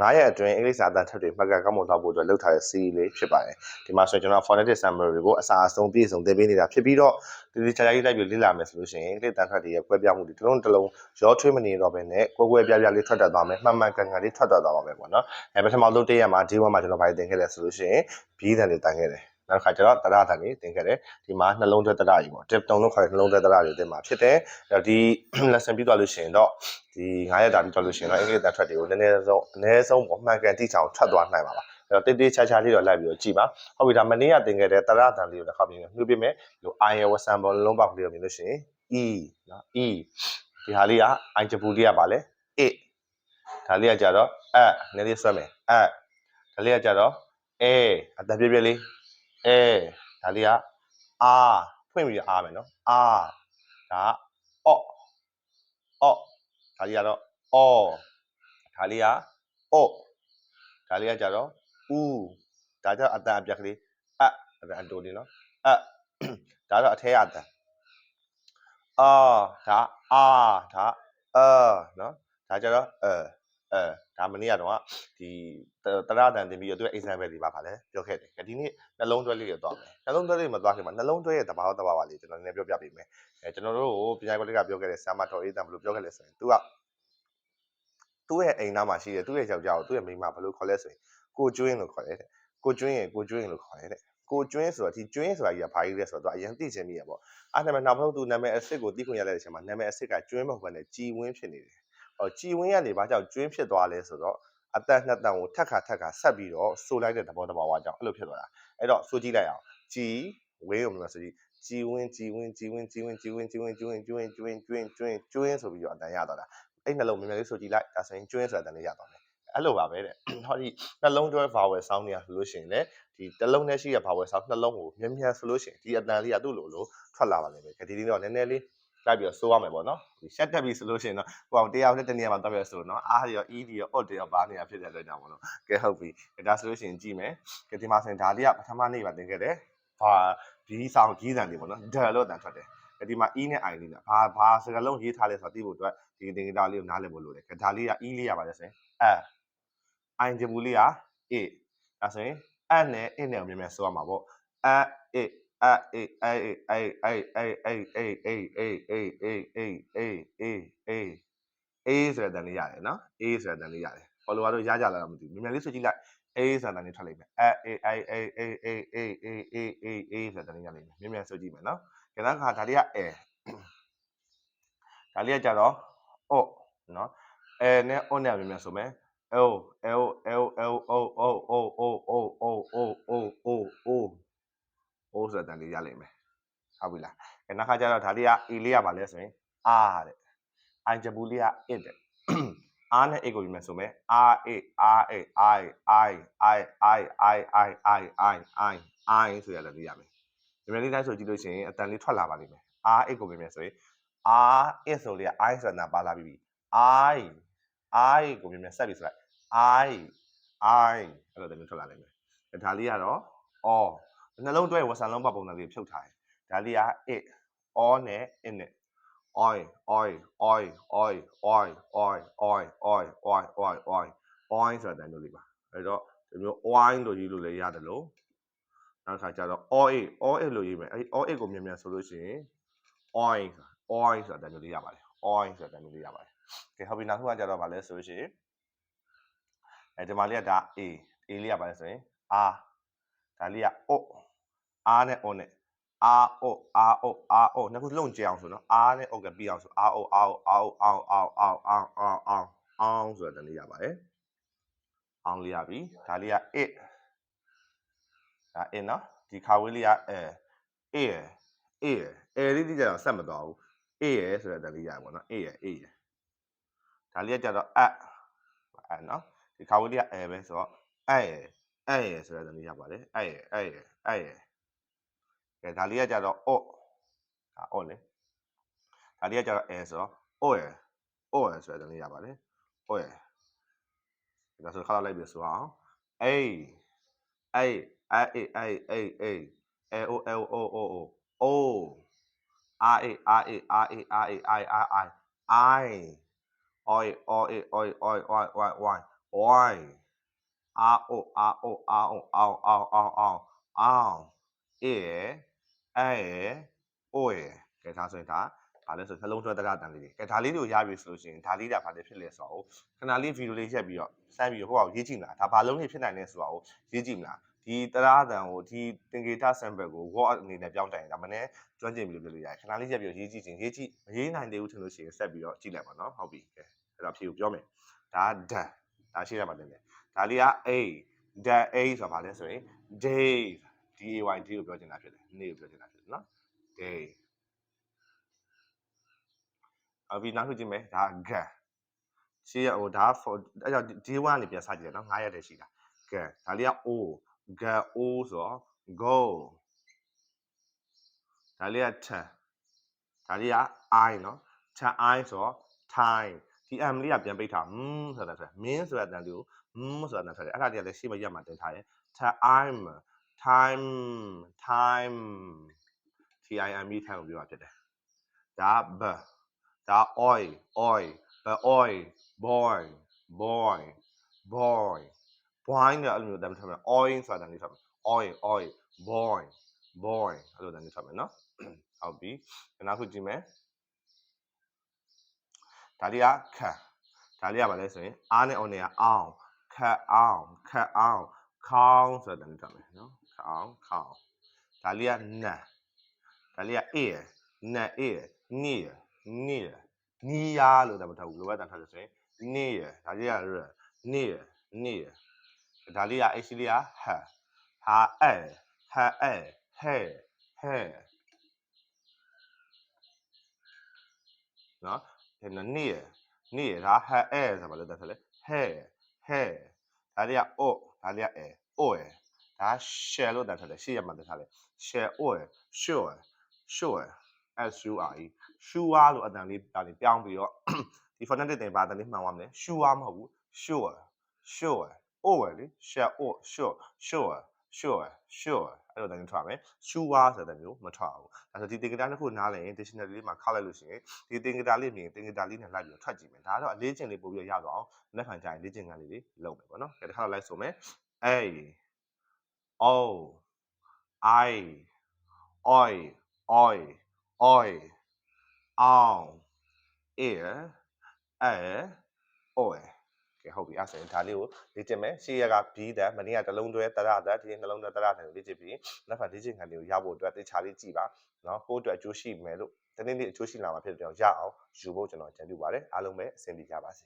9ရက်အတွင်းအင်္ဂလိပ်စာအတန်းထပ်တွေမှတ်ကကောက်မွန်သွားဖို့အတွက်လုပ်ထားတဲ့ series လေးဖြစ်ပါတယ်ဒီမှာဆိုရင်ကျွန်တော် phonetic summary ကိုအစာအဆုံးပြည့်စုံသင်ပေးနေတာဖြစ်ပြီးတော့ဒီဒီချာချာကြီးလိုက်ပြီးလေ့လာမယ်ဆိုလို့ရှိရင်အင်္ဂလိပ်တန်းထပ်တွေရဲ့ကွဲပြားမှုတွေတစ်လုံးတစ်လုံးရောထွေးမနေတော့ဘဲနဲ့ကွဲကွဲပြားပြားလေးထွက်တတ်သွားမယ်မှန်မှန်ကန်ကန်လေးထွက်တတ်သွားပါမယ်ပေါ့နော်အဲပထမဆုံးတစ်ရက်မှာ D1 မှာကျွန်တော်ဘာသင်ခဲ့လဲဆိုလို့ရှိရင် B တန်တွေတန်ခဲ့တယ် နောက်တစ်ခါကျတော့တရတန်တွေသင်ခဲ့တယ်ဒီမှာနှလုံးသွဲတရကြီးပေါ့ tip တုံလို့ခေါ်တဲ့နှလုံးသွဲတရတွေသင်မှာဖြစ်တယ်အဲ့တော့ဒီ lesson ပြီးသွားလို့ရှိရင်တော့ဒီ9ရက်တာပြီးသွားလို့ရှိရင်တော့အင်္ဂလိပ်တန်ထွက်တွေကိုနည်းနည်းဆုံးအနည်းဆုံးပေါ့မှန်ကန်တိကျအောင်ထွက်သွားနိုင်ပါပါအဲ့တော့တိတိချာချာလေးတော့လိုက်ပြီးတော့ကြည့်ပါဟုတ်ပြီဒါမနေ့ကသင်ခဲ့တဲ့တရတန်လေးကိုတစ်ခါပြင်နှုတ်ပြမယ်ဒီ I ရဲ့ Western ဘောလုံးပေါက်ကလေးကိုမြင်လို့ရှိရင် E နော် E ဒီဟာလေးက I ဂျပူလေးကပါလဲ A ဒါလေးကကြတော့အနည်းလေးဆွဲမယ်အဒါလေးကကြတော့ A အတပြည့်ပြည့်လေး A ဒါလေးက R ဖွင့်ပြီးတော့ R မယ်နော် R ဒါအော့အော့ဒါလေးကတော့အော်ဒါလေးကအော့ဒါလေးကကြတော့ဦးဒါကြတော့အတန်အပြက်ကလေးအအတန်အတိုလေးနော်အဒါတော့အထဲအတန်အာဒါအာဒါအာနော်ဒါကြတော့အဲ အဲဒါမနေ့ကတော့ဒီတရတန်တင်ပြီးတော့သူရဲ့ example တွေပါပါလဲပြောခဲ့တယ်ဒီနေ့နှလုံးသွဲလေးတွေတော့မယ်နှလုံးသွဲလေးမသွားခင်မှာနှလုံးသွဲရဲ့တဘာဝတဘာဝလေးကျွန်တော်နည်းနည်းပြောပြပေးမယ်အဲကျွန်တော်တို့ကိုပညာကွက်လေးကပြောခဲ့တဲ့ဆာမတော်အေးတန်ဘယ်လိုပြောခဲ့လဲဆိုရင် तू ကသူ့ရဲ့အိမ်သားမှာရှိတယ်သူ့ရဲ့ယောက်ျားကိုသူ့ရဲ့မိန်းမဘယ်လိုခေါ်လဲဆိုရင်ကိုကျွင်းလို့ခေါ်တယ်တဲ့ကိုကျွင်းရင်ကိုကျွင်းလို့ခေါ်တယ်တဲ့ကိုကျွင်းဆိုတော့ဒီကျွင်းဆိုတာကြီးကဘာကြီးလဲဆိုတော့သူအရင်သိချင်မိရပေါ့အဲ့ဒါမှနောက်ဆုံးသူနာမည်အစ်စ်ကိုသိခွင့်ရတဲ့အချိန်မှာနာမည်အစ်စ်ကကျွင်းမဟုတ်ဘဲနဲ့ကြည်ဝင်းဖြစ်နေတယ်ဟော ကြည်ဝင်းကနေဘာကြောင့်ကျွင်းဖြစ်သွားလဲဆိုတော့အတန်နှစ်တန်ကိုထက်ခါထက်ခါဆက်ပြီးတော့ဆိုလိုက်တဲ့သဘောတဘာဝကြောင့်အဲ့လိုဖြစ်သွားတာအဲ့တော့ဆိုကြည့်လိုက်အောင်ကြည်ဝင်းကိုမလို့ဆိုကြည့်ကြည်ဝင်းကြည်ဝင်းကြည်ဝင်းကြည်ဝင်းကြည်ဝင်းကြည်ဝင်းကြည်ဝင်းကျွင်းကျွင်းကျွင်းကျွင်းကျွင်းဆိုပြီးတော့အတန်ရသွားတာအဲ့နှလုံးမြင်မြင်လေးဆိုကြည့်လိုက်ဒါဆိုရင်ကျွင်းဆိုတာအတန်လေးရသွားမယ်အဲ့လိုပါပဲတဲ့ဟောဒီနှလုံးတွဲ vowel sound တွေကဆိုလို့ရှိရင်လည်းဒီတစ်လုံးနဲ့ရှိတဲ့ vowel sound နှလုံးကိုမြန်မြန်ဆိုလို့ရှိရင်ဒီအတန်လေးကသူ့လိုလိုထွက်လာပါလိမ့်မယ်ဒီဒီတော့နည်းနည်းလေး လိုက်ပြီးတော့စိုးရမယ်ပေါ့နော်ဒီ shut တက်ပြီဆိုလို့ရှိရင်တော့ဟိုတရားနဲ့တနေရာမှာတော့ပြဆိုတော့နော်အားရော e ရော odd ရောဘာနေရာဖြစ်တဲ့အတွက်ကြောင့်ပေါ့နော်ကဲဟုတ်ပြီဒါဆိုလို့ရှိရင်ကြည့်မယ်ကဲဒီမှာဆိုရင်ဒါလေးကပထမနေ့ပါသင်ခဲ့တယ်ဘာဒီဆောင်ကြီးစံတွေပေါ့နော်ဒယ်လို့တန်ထွက်တယ်ဒီမှာ e နဲ့ i လေးကဘာဘာစကားလုံးရေးထားလဲဆိုတော့သိဖို့အတွက်ဒီသင်္ကေတလေးကိုနားလည်ဖို့လိုတယ်ဒါလေးက e လေးရပါတယ်ဆိုရင်အဲ i ဂျပူလေးက a ဒါဆိုရင်အနဲ့ a နဲ့မြန်မြန်ဆိုရမှာပေါ့အ a အ a အဲအဲအဲအဲအဲအဲအဲအဲအဲအဲအဲအဲအဲအဲအေးဆိုတဲ့တန်လေးရတယ်နော်အေးဆိုတဲ့တန်လေးရတယ်ဘောလိုကတော့ရကြလာတော့မသိဘူးမြန်မြန်လေးဆိုကြည့်လိုက်အေးဆိုတဲ့တန်လေးထွက်လိမ့်မယ်အဲအေးအေးအေးအေးအေးအေးအေးအေးအေးအေးဆိုတဲ့တန်လေးရလိမ့်မယ်မြန်မြန်ဆိုကြည့်မယ်နော်ကျန်တဲ့ခါဒါလေးကအဲဒါလေးကကြတော့အော့နော်အဲနဲ့အော့နဲ့မြန်မြန်ဆိုမယ် L L L L O O O O O O O O O O O ဆိုတာတန်လေးရလိမ့်မယ်ဟုတ်ပြီလားအဲနောက်ခါကျတော့ဒါလေးက A လေးရပါလဲဆိုရင် R တဲ့ I ဂျပူလေးက it တဲ့ R နဲ့ A ကိုပြင်မယ်ဆိုမယ် R A R A I I I I I I I I I I ဆိုရတဲ့လေးရမယ်ဒီမဲ့လေးတိုင်းဆိုကြည့်လို့ရှိရင်အတန်လေးထွက်လာပါလိမ့်မယ် R A ကိုပြင်မယ်ဆိုရင် R it ဆိုလေးက I ဆိုတာပါလာပြီ I I ကိုပြင်မယ်ဆက်ပြီးဆိုလိုက် I I အဲ့လိုတမျိုးထွက်လာနိုင်မယ်ဒါလေးကတော့ all နှလုံးတွဲဝဆန်လုံးပပုံစံလေးဖြုတ်ထားတယ်ဒါလေးက it all နဲ့ in နဲ့ oil oil oil oil oil oil oil oil oil oil oil oil ဆိုတာတမျိုးလေးပါအဲ့တော့ဒီမျိုး oil လို့ရေးလို့လည်းရတယ်လို့နောက်ခါကျတော့ oil oil လို့ရေးမယ်အဲ့ oil ကိုမြန်မြန်ဆိုလို့ရှိရင် oil oil ဆိုတာတမျိုးလေးရပါတယ် oil ဆိုတာတမျိုးလေးရပါတယ်ကဲဟုတ်ပြီနောက်တစ်ခုကကျတော့ဗာလဲဆိုလို့ရှိရင်အဲဒီမှာလေးကဒါ A A လေးရပါတယ်ဆိုရင် R ဒါလေးက O R နဲ့ O နဲ့ R O R O R O နှစ်ခုလုံးကြအောင်ဆိုနော် R နဲ့ O ကပြီးအောင်ဆို R O R O R O R O R O R O R O အောင်ဆိုတဲ့လေးရပါတယ်အောင်လေးရပြီဒါလေးက it ဒါ it နော်ဒီခါဝေးလေးကအဲ A ရယ် A ရယ် A လေးတိကျတော့ဆက်မသွားဘူး A ရယ်ဆိုတဲ့လေးရပါဘောနော် A ရယ် A ရယ်ဒါလေးကကြတော့ at အဲ့နော်ဒီခါဝေးလေးကအဲပဲဆိုတော့အဲ့ရယ်အဲ့ရယ်ဆိုတဲ့လေးရပါတယ်အဲ့ရယ်အဲ့ရယ်အဲ့ရယ် ကဲဒါလေးကကြတော့ o ဒါ o လေဒါလေးကကြတော့ a ဆိုတော့ o ရယ် o ရယ်ဆိုတဲ့လေးရပါတယ် o ရယ်ဒါဆိုခါလိုက်ပြီဆိုအောင် a a a a a a a a o l o o o o r a r a r a r a i i i i oi oi oi oi oi oi oi oi အာအိုအာအိုအာအိုအောင်အောင်အောင်အောင် အောင်အေအဲအိုရကဲဒါဆိုရင်ဒါဘာလဲဆိုနှလုံးသွင်းတရတန်လေးတွေကဲဒါလေးတွေကိုရပြီဆိုလို့ရှိရင်ဒါလေးဒါဘာလဲဖြစ်လဲဆိုတော့ခဏလေးဗီဒီယိုလေးရက်ပြီးတော့စမ်းပြီးတော့ဟိုအောင်ရေးကြည့်မလားဒါဘာလုံးလေးဖြစ်နိုင်လဲဆိုတော့ရေးကြည့်မလားဒီတရတန်ကိုဒီတင်ဂေတာ sample ကို word အနေနဲ့ပြောင်းတိုင်ဒါမနေ့ကျွမ်းကျင်ပြီလို့ပြောလို့ရတယ်ခဏလေးရက်ပြီးတော့ရေးကြည့်ချင်းရေးကြည့်မရေးနိုင်သေးဘူးထင်လို့ရှိရင်ဆက်ပြီးတော့ကြည့်လိုက်ပါနော်ဟုတ်ပြီကဲအဲ့တော့ဖြေကိုပြောမယ်ဒါဒန်ဒါရှိရမှာတင်တယ်ဒါလေးက a ဒန် a ဆိုတာဘာလဲဆိုရင် DAY ဒီကိုပြောချင်တာဖြစ်တယ်နေ့ကိုပြောချင်တာဖြစ်တယ်နော် day အဗီနောက်ထပ်ကြည့်မယ်ဒါ gan ရှေ့ရဟိုဒါ for အဲ့ကြောင့် day 1ကနေပြန်စကြည့်တယ်နော်9ရက်တည်းရှိတာ gan ဒါလေးက o gan o ဆိုတော့ go ဒါလေးက t ဒါလေးက i နော် t i ဆိုတော့ time ဒီ m လေးကပြန်ပိတ်ထား mm ဆိုတာဆို min ဆိုတဲ့အတန်လေးကို mm ဆိုတာနဲ့ဆိုတယ်အဲ့ဒါတည်းကလည်းရှေ့မှာရက်မှာတင်ထားတယ် time time time t i m e time ကိုပြောတာဖြစ်တယ်ဒါ b ဒါ oil oil b oil boy boy boy boy နဲ့အဲ့လိုမျိုးတမ်းထားမယ် oil ဆိုတာတန်လေးထားမယ် oil oil boy boy အဲ့လိုတန်လေးထားမယ်နော်ဟုတ်ပြီနောက်ခုကြည့်မယ်ဒါလေးကခတ်ဒါလေးကဘာလဲဆိုရင်အားနဲ့အော်နဲ့ကအောင်ခတ်အောင်ခတ်အောင်ခေါင်းဆိုတာတန်လေးထားမယ်နော် ခေါင်းခေါင်းဒါလေးကနတ်ဒါလေးကအေးနတ်အေးနီးနီးနီးရလို့တမ်းမထားဘူးလိုဘက်တန်ထားလို့ဆိုရင်နီးဒါလေးကရနီးနီးဒါလေးက actually ကဟာဟာအဲဟာအဲဟဲဟဲနော်ဒီနေ့နေ့ဒါဟာအဲဆိုဘာလို့တက်လဲဟဲဟဲဒါလေးကအိုဒါလေးကအဲအိုအဲ ဒါ share လို့တက်တယ်ရှေ့ရမှာတက်တယ် share အိုအဲ sure sure s u r e sure လို့အတန်လေးဒါလေးပြောင်းပြီးတော့ဒီ phonetic တင်ပါအတန်လေးမှန်သွားမလဲ sure မဟုတ်ဘူး sure sure အိုယ်လေ share အို sure sure sure sure အဲ့လိုတန်းထွက်မယ် sure ဆိုတဲ့မျိုးမထွက်ဘူးဒါဆိုဒီတင်္ကတာတစ်ခုနားလည်ရင် dictionary လေးမှာခောက်လိုက်လို့ရှိရင်ဒီတင်္ကတာလေးမြင်တင်္ကတာလေးနဲ့လိုက်ပြီးတော့ထွက်ကြည့်မယ်ဒါကတော့အလေးချင်းလေးပို့ပြီးရတော့အောင်လက်ခံကြရင်လေ့ကျင့်ခန်းလေးတွေလုပ်မယ်ပေါ့နော်ဒါတစ်ခါတော့လိုက်ဆိုမယ် a o i oi oi oi on ear a oi ကဲဟုတ်ပြီအဲ့ဆိုရင်ဒါလေးကိုလေ့ကျင့်မယ်ရှေ့ရက်က B တန်မနေ့ကတလုံးတွဲတရတန်ဒီနေ့နှလုံးတွဲတရတန်ကိုလေ့ကျင့်ပြီးနောက်ဖန်လေ့ကျင့်ခံလေးကိုရဖို့အတွက်တေချာလေးကြည့်ပါနော်ကိုယ့်အတွက်အကျိုးရှိမယ်လို့တနေ့နေ့အကျိုးရှိလာမှာဖြစ်တဲ့ကြောင့်ရအောင်ယူဖို့ကျွန်တော်ကြံပြုပါတယ်အားလုံးပဲအဆင်ပြေကြပါစေ